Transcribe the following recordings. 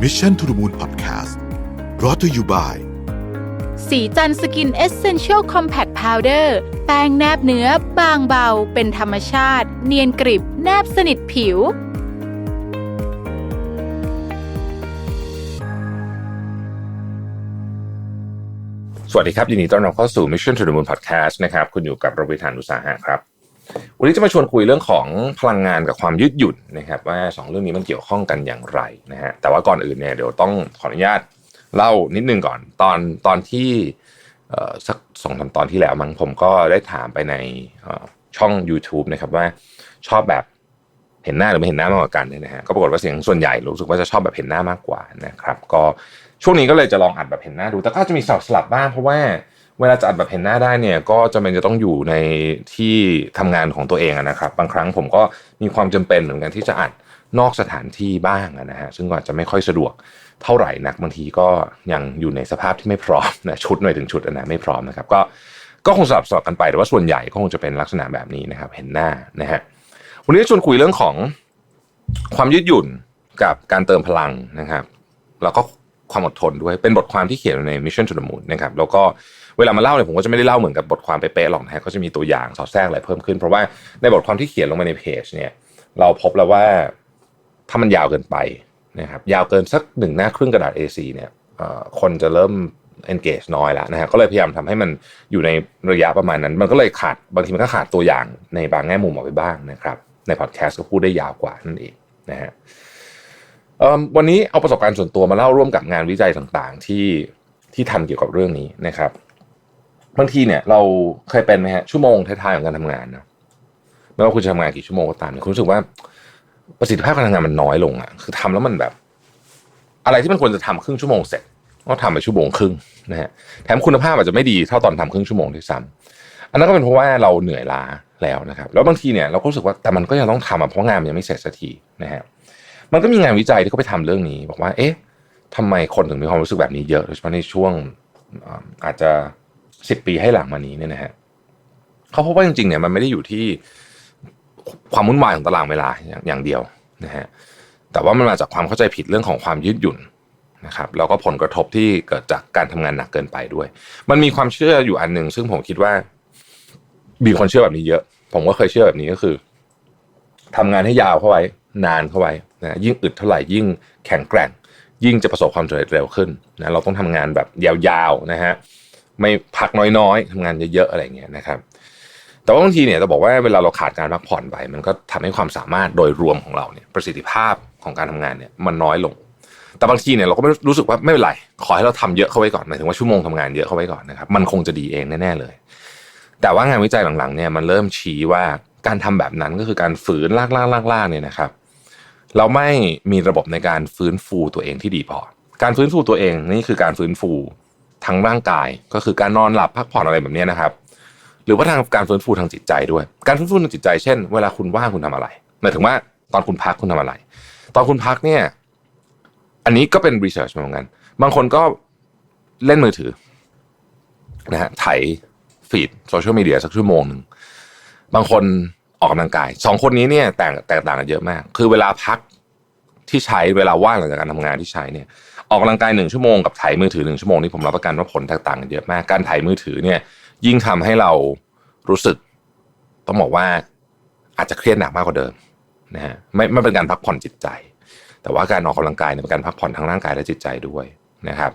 Mission to the Moon Podcast brought to you by สีจันสกินเอเซนเชียลคอมแพคพาวเดอร์แป้งแนบเนื้อบางเบา เป็นธรรมชาติ เนียนกริบ แนบสนิทผิว สวัสดีครับ ยินดีต้อนรับเข้าสู่ Mission to the Moon Podcast นะครับ คุณอยู่กับรวิธานอุตสาหะครับ วันนี้จะมาชวนคุยเรื่องของพลังงานกับความยืดหยุ่นนะครับว่าสองเรื่องนี้มันเกี่ยวข้องกันอย่างไรนะฮะแต่ว่าก่อนอื่นเนี่ยเดี๋ยวต้องขออนุญาตเล่านิดนึงก่อนตอนตอนที่สักสองสามตอนที่แล้วมั้งผมก็ได้ถามไปในช่อง YouTube นะครับว่าชอบแบบเห็นหน้าหรือไม่เห็นหน้ามากกว่ากันเนี่ยนะฮะก็ปรากฏว่าเสียงส่วนใหญ่รู้สึกว่าจะชอบแบบเห็นหน้ามากกว่านะครับ ก็ช่วงนี้ก็เลยจะลองอัดแบบเห็นหน้าดู แต่ก็จะมีสลับสลับบ้างเพราะว่า เวลาจะอัดแบบเห็นหน้าได้เนี่ยก็จำเป็นจะต้องอยู่ในที่ทำงานของตัวเองนะครับ บางครั้งผมก็มีความจำเป็นเหมือนกันที่จะอัดนอกสถานที่บ้างนะฮะซึ่งก็อาจจะไม่ค่อยสะดวกเท่าไหร่นักบางทีก็ยังอยู่ในสภาพที่ไม่พร้อมนะชุดหน่อยถึงชุดอะนะไม่พร้อมนะครับ ก็ก็คงสลับสลับกันไปแต่ว่าส่วนใหญ่ก็คงจะเป็นลักษณะแบบนี้นะครับ เห็นหน้านะฮะวันนี้ชวนคุยเรื่องของความยืดหยุ่นกับการเติมพลังนะครับ แล้วก็ความอดทนด้วยเป็นบทความที่เขียนใน Mission to the Moon นะครับแล้วก็ เวลามาเล่าเนี่ยผมก็จะไม่ได้เล่าเหมือนกับบทความเป๊ะๆหรอกนะฮะก็จะมีตัวอย่างสอดแทรกอะไรเพิ่มขึ้น เพราะว่าในบทความที่เขียนลงไปในเพจเนี่ยเราพบแล้วว่าถ้ามันยาวเกินไปนะครับยาวเกินสักหนึ่งหน้าครึ่งกระดาษ A4 เนี่ยคนจะเริ่ม engage น้อยแล้วนะฮะก็เลยพยายามทำให้มันอยู่ในระยะประมาณนั้น มันก็เลยขาดบางทีมันก็ขาดตัวอย่างในบางแง่มุมออกไปบ้างนะครับในพอดแคสต์ก็พูดได้ยาวกว่านั่นเองนะฮะวันนี้เอาประสบการณ์ส่วนตัวมาเล่าร่วมกับงานวิจัยต่างๆ ที่ที่ทำเกี่ยวกับเรื่องนี้นะครับ บางทีเนี่ยเราเคยเป็นไหมฮะชั่วโมงท้ายๆของการทำงานนะไม่ว่าคุณจะทำงานกี่ชั่วโมงก็ตามเนี่ยคุณรู้สึกว่าประสิทธิภาพการทำงานมันน้อยลงอะคือทำแล้วมันแบบ อะไรที่มันควรจะทำครึ่งชั่วโมงเสร็จก็ทำไปชั่วโมงครึ่งนะฮะแถมคุณภาพอาจจะไม่ดีเท่าตอนทำครึ่งชั่วโมงด้วยซ้ำอันนั้นก็เป็นเพราะว่าเราเหนื่อยล้าแล้วนะครับ แล้วบางทีเนี่ยเราก็รู้สึกว่าแต่มันก็ยังต้องทำเพราะงานมันยังไม่เสร็จสักทีนะฮะมันก็มีงานวิจัยที่เขาไปทำเรื่องนี้ บอกว่า เอ๊ะทำไมคนถึงมีความรู้สึกแบบนี้เยอะโดยเฉพาะในช่วงอาจจะ สิบปีให้หลังมานี้เนี่ยนะฮะเขาพบว่าจริงๆเนี่ยมันไม่ได้อยู่ที่ความวุ่นวายของตารางเวลาอย่างเดียวนะฮะแต่ว่ามันมาจากความเข้าใจผิดเรื่องของความยืดหยุ่นนะครับแล้วก็ผลกระทบที่เกิดจากการทำงานหนักเกินไปด้วย มันมีความเชื่ออยู่อันหนึ่งซึ่งผมคิดว่า มีคนเชื่อแบบนี้เยอะ ผมก็เคยเชื่อแบบนี้ก็คือทำงานให้ยาวเข้าไว้ นานเข้าไว้นะยิ่งอึดเท่าไหร่ยิ่งแข็งแกร่ง ยิ่งจะประสบความสำเร็จเร็วขึ้นนะเราต้องทำงานแบบยาวๆนะฮะ ไม่พักน้อยๆทำงานเยอะๆอะไรเงี้ยนะครับ แต่ว่าบางทีเนี่ยจะบอกว่าเวลาเราขาดการพักผ่อนไป มันก็ทำให้ความสามารถโดยรวมของเราเนี่ยประสิทธิภาพของการทำงานเนี่ยมันน้อยลง แต่บางทีเนี่ยเราก็ไม่รู้สึกว่าไม่เป็นไร ขอให้เราทำเยอะเข้าไว้ก่อนหมายถึงว่าชั่วโมงทำงานเยอะเข้าไว้ก่อนนะครับ มันคงจะดีเองแน่ๆเลย แต่ว่างานวิจัยหลังๆเนี่ยมันเริ่มชี้ว่าการทำแบบนั้นก็คือการฝืนลากลางลากลางเนี่ยนะครับ เราไม่มีระบบในการฟื้นฟูตัวเองที่ดีพอ การฟื้นฟูตัวเองนี่คือการฟื้นฟู ทั้งร่างกาย ก็คือการนอนหลับพักผ่อนอะไรแบบนี้นะครับ หรือว่าทางการฟื้นฟูทางจิตใจด้วย การฟื้นฟูทางจิตใจเช่นเวลาคุณว่างคุณทำอะไรหมายถึงว่าตอนคุณพักคุณทำอะไร ตอนคุณพักเนี่ย อันนี้ก็เป็นรีเสิร์ชมาเหมือนกัน บางคนก็เล่นมือถือนะฮะไถฟีดโซเชียลมีเดียสักชั่วโมงหนึ่งบางคนออกกำลังกายสองคนนี้เนี่ยแตกแตกต่างกันเยอะมาก คือเวลาพักที่ใช้เวลาว่างหลังจากการทำงานที่ใช้เนี่ย ออกกำลังกายหนึ่งชั่วโมงกับถ่ายมือถือหนึ่งชั่วโมงนี่ผมรับประกันว่าผลแตกต่างกันเยอะมากการถ่ายมือถือเนี่ย ยิ่งทำให้เรารู้สึก ต้องบอกว่าอาจจะเครียดหนักมากกว่าเดิมนะฮะไม่ไม่เป็นการพักผ่อนจิตใจ แต่ว่าการออกกำลังกายเป็นการพักผ่อนทั้งร่างกายและจิตใจด้วยนะครับ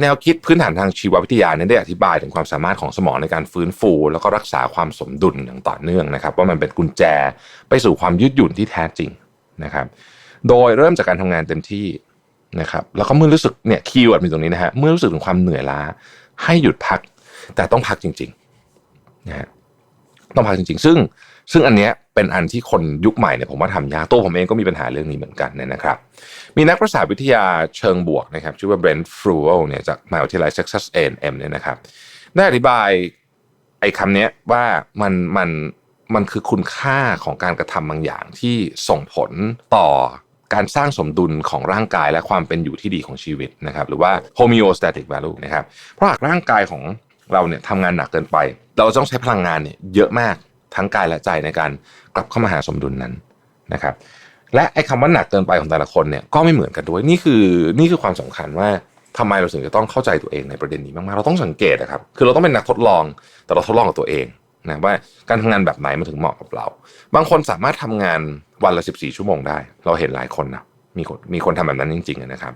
แนวคิดพื้นฐานทางชีววิทยาเนี่ยได้อธิบายถึงความสามารถของสมองในการฟื้นฟู แล้วก็รักษาความสมดุลอย่างต่อเนื่องนะครับ ว่ามันเป็นกุญแจไปสู่ความยืดหยุ่นที่แท้จริงนะครับ โดยเริ่มจากการทำงานเต็มที่ นะครับแล้วก็เมื่อรู้สึกเนี่ยคีย์เวิร์ดมีตรงนี้นะฮะเมื่อรู้สึกถึงความเหนื่อยล้า ให้หยุดพัก แต่ต้องพักจริงๆนะฮะต้องพักจริง ๆ ซึ่งซึ่งอันเนี้ยเป็นอันที่คนยุคใหม่เนี่ยผมว่าทำยากตัวผมเองก็มีปัญหาเรื่องนี้เหมือนกันเนี่ยนะครับ มีนักประสาทวิทยาเชิงบวกนะครับ ชื่อว่าเบรนท์ฟรูเอลเนี่ยจากมหาวิทยาลัย Texas A&M เนี่ยนะครับ ได้อธิบายไอ้คำเนี้ยว่ามันมันมันคือคุณค่าของการกระทำบางอย่างที่ส่งผลต่อ การสร้างสมดุลของร่างกายและความเป็นอยู่ที่ดีของชีวิตนะครับหรือว่า homeostatic value นะครับเพราะหากร่างกายของเราเนี่ยทำงานหนักเกินไป เราต้องใช้พลังงานเนี่ยเยอะมากทั้งกายและใจในการกลับเข้ามาหาสมดุลนั้นนะครับและไอ้คำว่าหนักเกินไปของแต่ละคนเนี่ยก็ไม่เหมือนกันด้วยนี่คือนี่คือความสำคัญว่าทำไมเราถึงจะต้องเข้าใจตัวเองในประเด็นนี้มากๆเราต้องสังเกตนะครับคือเราต้องเป็นนักทดลองแต่เราทดลองกับตัวเอง นะว่าการทำงานแบบไหนมันถึงเหมาะกับเรา บางคนสามารถทำงานวันละ14 ชั่วโมงได้ เราเห็นหลายคนนะมีคนมีคนทำแบบนั้นจริงๆนะครับ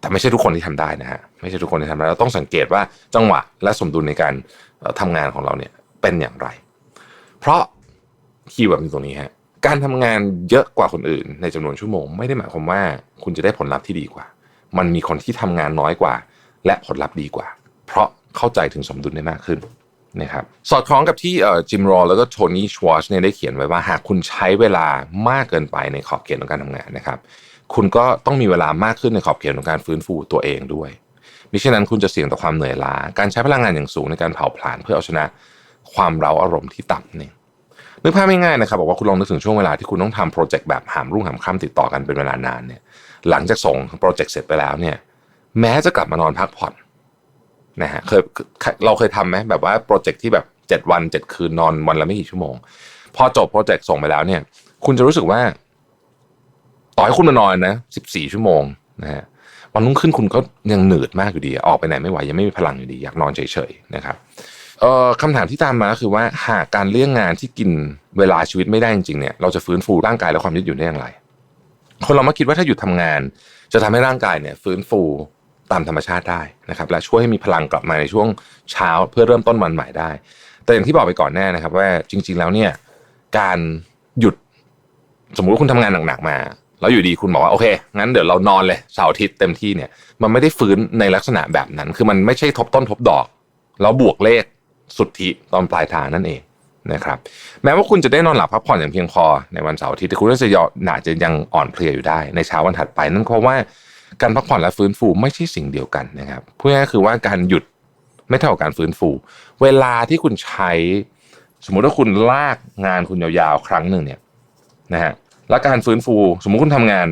แต่ไม่ใช่ทุกคนที่ทำได้นะฮะไม่ใช่ทุกคนที่ทำได้เราต้องสังเกตว่าจังหวะและสมดุลในการเอ่อทำงานของเราเนี่ยเป็นอย่างไร เพราะคีย์เวิร์ดอยู่ตรงนี้ฮะการทำงานเยอะกว่าคนอื่น ในจำนวนชั่วโมง ไม่ได้หมายความว่าคุณจะได้ผลลัพธ์ที่ดีกว่า มันมีคนที่ทำงานน้อยกว่า และผลลัพธ์ดีกว่า เพราะเข้าใจถึงสมดุลได้มากขึ้น นะครับสอดคล้องกับที่จิมรอแล้วก็โทนี่ชวอชเนี่ยได้เขียนไว้ว่าหากคุณใช้เวลามากเกินไปในขอบเขตของการทำงานนะครับคุณก็ต้องมีเวลามากขึ้นในขอบเขตของการฟื้นฟูตัวเองด้วย มิฉะนั้นคุณจะเสี่ยงต่อความเหนื่อยล้า การใช้พลังงานอย่างสูงในการเผาผลาญเพื่อเอาชนะความเร้าอารมณ์ที่ต่ำนี่นึกภาพง่ายๆนะครับบอกว่าคุณลองนึกถึงช่วงเวลาที่คุณต้องทำโปรเจกต์แบบหามรุ่งหามค่ำติดต่อกันเป็นเวลานานเนี่ยหลังจากส่งโปรเจกต์เสร็จไปแล้วเนี่ยแม้จะกลับมานอนพักผ่อน นะฮะเคยเราเคยทำไหมแบบว่าโปรเจกต์ที่แบบเจ็ดวันเจ็ดคืนนอนวันละไม่กี่ชั่วโมง พอจบโปรเจกต์ส่งไปแล้วเนี่ย คุณจะรู้สึกว่า ต่อให้คุณมานอนนะสิบสี่ชั่วโมงนะฮะวันรุ่งขึ้นคุณก็ยังเหนื่อยมากอยู่ดี ออกไปไหนไม่ไหวยังไม่มีพลังอยู่ดี อยากนอนเฉยๆนะครับเอ่อคำถามที่ตามมาก็คือว่าหากการเลี่ยงงานที่กินเวลาชีวิตไม่ได้จริงๆเนี่ยเราจะฟื้นฟูร่างกายและความยืดหยุ่นได้อย่างไร คนเรามักคิดว่าถ้าหยุดทำงาน จะทำให้ร่างกายเนี่ย ฟื้นฟู ตามธรรมชาติได้นะครับและช่วยให้มีพลังกลับมาในช่วงเช้าเพื่อเริ่มต้นวันใหม่ได้ แต่อย่างที่บอกไปก่อนแน่นะครับ ว่าจริง ๆ แล้วเนี่ยการหยุดสมมุติว่าคุณทำงานหนักๆมา แล้วอยู่ดีคุณบอกว่าโอเคงั้นเดี๋ยวเรานอนเลยเสาร์อาทิตย์เต็มที่เนี่ยมันไม่ได้ฟื้นในลักษณะแบบนั้น คือมันไม่ใช่ทบต้นทบดอก แล้วบวกเลขสุทธิตอนปลายทางนั่นเองนะครับแม้ว่าคุณจะได้นอนหลับพักผ่อนอย่างเพียงพอในวันเสาร์อาทิตย์แต่คุณก็จะยอหนาจะยังอ่อนเพลียอยู่ได้ในเช้าวันถัดไปนั่นเพราะว่า การพักผ่อนและฟื้นฟูไม่ใช่สิ่งเดียวกันนะครับพูดง่ายๆคือว่าการหยุดไม่เท่ากับการฟื้นฟู เวลาที่คุณใช้ สมมุติว่าคุณลากงานคุณยาวๆ ครั้งหนึ่งเนี่ยนะฮะแล้วการฟื้นฟู สมมุติคุณทำงาน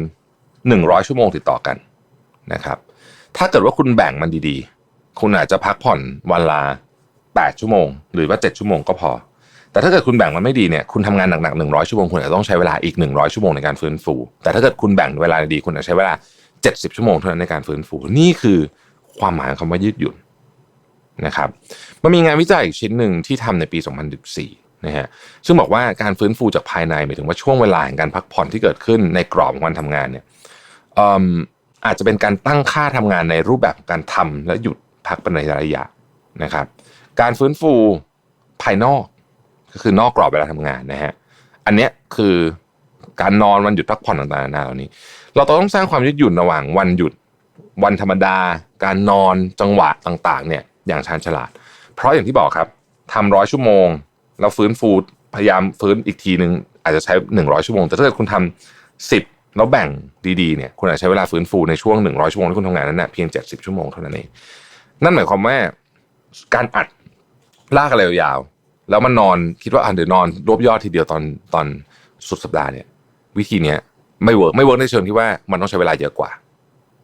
100 ชั่วโมงติดต่อกันนะครับ ถ้าเกิดว่าคุณแบ่งมันดีๆ คุณอาจจะพักผ่อนวันละ8ชั่วโมง หรือว่า 7 ชั่วโมงก็พอ แต่ถ้าเกิดคุณแบ่งมันไม่ดีเนี่ยคุณทำงานหนักๆ100 ชั่วโมงคุณอาจจะต้องใช้เวลาอีก 100 ชั่วโมงในการฟื้นฟู แต่ถ้าเกิดคุณแบ่งเวลาดีคุณอาจจะใช้เวลา 70 ชั่วโมงเท่านั้นในการฟื้นฟูนี่คือความหมายของคำว่ายืดหยุ่นนะครับมันมีงานวิจัยอีกชิ้นหนึ่งที่ทำในปี 2014นะฮะซึ่งบอกว่าการฟื้นฟูจากภายในหมายถึงว่าช่วงเวลาแห่งการพักผ่อนที่เกิดขึ้นในกรอบของวันทำงานเนี่ยอาจจะเป็นการตั้งค่าทำงานในรูปแบบการทำและหยุดพักเป็นระยะนะครับ การฟื้นฟูภายนอกก็คือนอกกรอบเวลาทำงานนะฮะอันเนี้ยคือ การนอนวันหยุดพักผ่อนต่างๆนานาเหล่านี้ เราต้องสร้างความยืดหยุ่นระหว่างวันหยุดวันธรรมดา การนอนจังหวะต่างๆ เนี่ยอย่างชาญฉลาด เพราะอย่างที่บอกครับทำร้อยชั่วโมง แล้วฟื้นฟูพยายามฟื้นอีกทีหนึ่งอาจจะใช้ 100 ชั่วโมง แต่ถ้าเกิดคุณทำสิบแล้วแบ่งดีๆเนี่ยคุณอาจจะใช้เวลาฟื้นฟูในช่วง 100 ชั่วโมงที่คุณทำงานนั้นนะเพียง 70 ชั่วโมงเท่านั้นเองนั่นหมายความว่าการอัดลากอะไรยาวๆแล้วมันนอนคิดว่าอะเดี๋ยวนอนรวบยอดทีเดียวตอนตอนสุดสัปดาห์เนี่ย วิธีเนี้ยไม่เวิร์กไม่เวิร์กในเชิงที่ว่ามันต้องใช้เวลาเยอะกว่า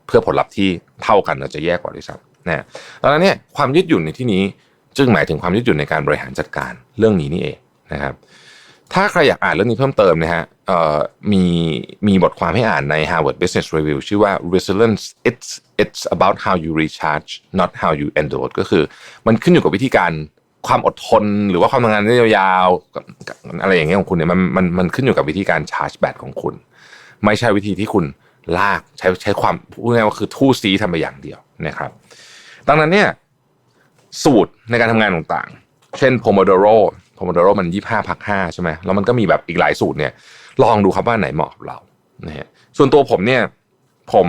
เพื่อผลลัพธ์ที่เท่ากันอาจจะแย่กว่าด้วยซ้ำนะดังนั้นเนี่ยความยืดหยุ่นในที่นี้จึงหมายถึงความยืดหยุ่นในการบริหารจัดการเรื่องนี้นี่เองนะครับ ถ้าใครอยากอ่านเรื่องนี้เพิ่มเติมนะฮะมีมีบทความให้อ่านใน Harvard Business Review ชื่อว่า Resilience it's it's about how you recharge not how you endure ก็คือมันขึ้นอยู่กับวิธีการ ความอดทนหรือว่าความทำงานยาวๆอะไรอย่างเงี้ยของคุณเนี่ยมันมันมันขึ้นอยู่กับวิธีการชาร์จแบตของคุณ ไม่ใช่วิธีที่คุณลากใช้ใช้ความพูดง่ายว่าคือทู่ซีทำไปอย่างเดียวนะครับ ดังนั้นเนี่ยสูตรในการทำงานต่างๆ เช่น Pomodoro Pomodoro มันยี่ห้าพักห้าใช่ไหมแล้วมันก็มีแบบอีกหลายสูตรเนี่ย ลองดูครับว่าไหนเหมาะกับเรานะฮะส่วนตัวผมเนี่ย ผม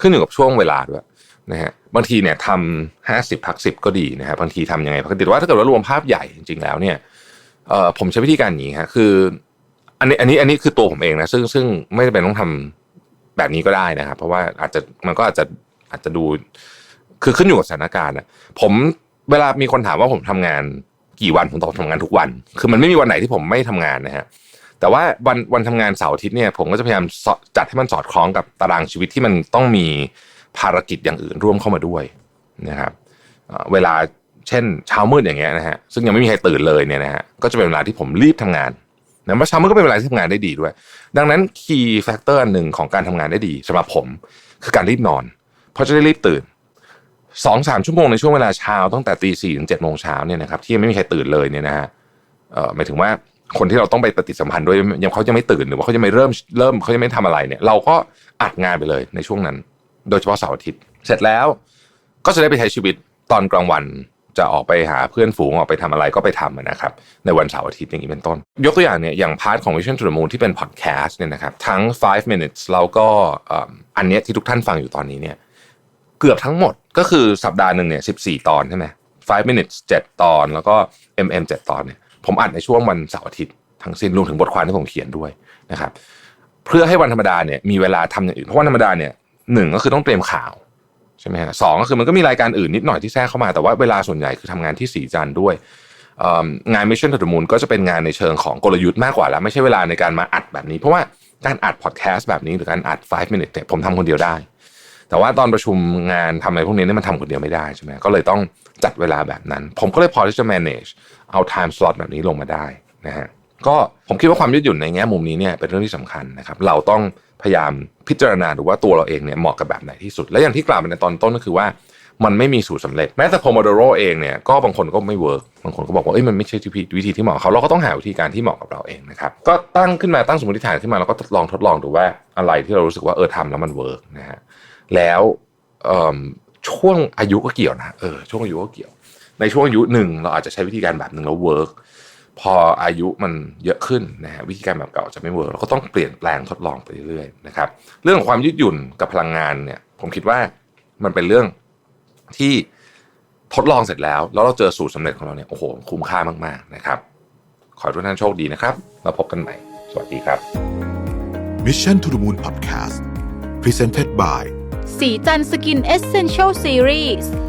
ขึ้นอยู่กับช่วงเวลาด้วย นะฮะบางทีเนี่ยทำห้าสิบพักสิบก็ดีนะฮะบางทีทำยังไงปกติว่าถ้าเกิดว่ารวมภาพใหญ่จริงๆแล้วเนี่ยเอ่อผมใช้วิธีการอย่างนี้ฮะคือ อันนี้อันนี้อันนี้คือตัวผมเองนะซึ่งซึ่งไม่จำเป็นต้องทำแบบนี้ก็ได้นะครับ เพราะว่าอาจจะมันก็อาจจะอาจจะดู คือขึ้นอยู่กับสถานการณ์นะผมเวลามีคนถามว่าผมทำงานกี่วันผมตอบทำงานทุกวัน คือมันไม่มีวันไหนที่ผมไม่ทำงานนะฮะแต่ว่าวันวันทำงานเสาร์อาทิตย์เนี่ยผมก็จะพยายามจัดให้มันสอดคล้องกับตารางชีวิตที่มันต้องมี ภารกิจอย่างอื่นร่วมเข้ามาด้วยนะครับเวลาเช่นเช้ามืดอย่างเงี้ยนะฮะซึ่งยังไม่มีใครตื่นเลยเนี่ยนะฮะก็จะเป็นเวลาที่ผมรีบทำงานนะเมื่อเช้ามันก็เป็นเวลาที่ทำงานได้ดีด้วย ดังนั้นคีย์แฟกเตอร์หนึ่งของการทำงานได้ดีสำหรับผม คือการรีบนอน เพราะจะได้รีบตื่นสองสามชั่วโมงในช่วงเวลาเช้าตั้งแต่ตีสี่ถึงเจ็ดโมงเช้าเนี่ยนะครับที่ยังไม่มีใครตื่นเลยเนี่ยนะฮะเอ่อหมายถึงว่าคนที่เราต้องไปปฏิสัมพันธ์ด้วยยังเขายังไม่ตื่นหรือว่าเขายังไม่เริ่มเริ่มเขายังไม่ทำอะไรเนี่ย เราก็อัดงานไปเลยในช่วงนั้น โดยเฉพาะเสาร์อาทิตย์เสร็จแล้วก็จะได้ไปใช้ชีวิตตอนกลางวันจะออกไปหาเพื่อนฝูงออกไปทำอะไรก็ไปทำนะครับ ในวันเสาร์อาทิตย์อย่างนี้เป็นต้น ยกตัวอย่างเนี่ยอย่างพาร์ทของ Vision to the Moon ที่เป็นพอดแคสต์เนี่ยนะครับทั้ง 5 minutes แล้วก็อันเนี้ยที่ทุกท่านฟังอยู่ตอนนี้เนี่ยเกือบทั้งหมดก็คือสัปดาห์หนึ่งเนี่ย14 ตอนใช่ไหม5 minutes 7 ตอนแล้วก็ mm 7 ตอนเนี่ยผมอัดในช่วงวันเสาร์อาทิตย์ทั้งสิ้นรวมถึงบทความที่ผมเขียนด้วยนะครับเพื่อให้วันธรรมดาเนี่ยมีเวลาทำอย่างอื่นเพราะวันธรรมดาเนี่ย หนึ่งก็คือต้องเตรียมข่าวใช่ไหมฮะสองก็คือมันก็มีรายการอื่นนิดหน่อยที่แทรกเข้ามาแต่ว่าเวลาส่วนใหญ่คือทำงานที่สีจันทร์ด้วยงาน Mission to the Moon ก็จะเป็นงานในเชิงของกลยุทธ์มากกว่าแล้ว ไม่ใช่เวลาในการมาอัดแบบนี้เพราะว่าการอัดพอดแคสต์แบบนี้หรือการอัด 5 minute เนี่ยผมทำคนเดียวได้ แต่ว่าตอนประชุมงานทำอะไรพวกนี้เนี่ยมันทำคนเดียวไม่ได้ใช่ไหมก็เลยต้องจัดเวลาแบบนั้น ผมก็เลยพอที่จะ manage เอา time slot แบบนี้ลงมาได้นะฮะก็ผมคิดว่าความยืดหยุ่นในแง่มุมนี้เนี่ยเป็นเรื่องที่สำคัญนะครับเราต้อง พยายามพิจารณาดูว่าตัวเราเองเนี่ยเหมาะกับแบบไหนที่สุด และอย่างที่กล่าวไปในตอนต้นก็คือว่ามันไม่มีสูตรสำเร็จแม้แต่ Pomodoro เองเนี่ยก็บางคนก็ไม่เวิร์กบางคนก็บอกว่าเอ้ยมันไม่ใช่วิธีที่เหมาะเขาเราก็ต้องหาวิธีการที่เหมาะกับเราเองนะครับก็ตั้งขึ้นมาตั้งสมมติฐานขึ้นมาแล้วก็ทดลองทดลองดูว่าอะไรที่เรารู้สึกว่าเออทำแล้วมันเวิร์กนะฮะแล้วเอิ่มช่วงอายุก็เกี่ยวนะเออช่วงอายุก็เกี่ยว ในช่วงอายุหนึ่งเราอาจจะใช้วิธีการแบบหนึ่งแล้วเวิร์ก พออายุมันเยอะขึ้นนะฮะวิธีการแบบเก่าจะไม่เวิร์กเราก็ต้องเปลี่ยนแปลงทดลองไปเรื่อยๆนะครับ เรื่องของความยืดหยุ่นกับพลังงานเนี่ยผมคิดว่ามันเป็นเรื่องที่ทดลองเสร็จแล้ว แล้วเราเจอสูตรสำเร็จของเราเนี่ยโอ้โหคุ้มค่ามากๆนะครับ ขอให้ทุกท่านโชคดีนะครับแล้วพบกันใหม่ สวัสดีครับ Mission to the Moon Podcast Presented by สีจันสกินเอเซนเช l ลซีรีส์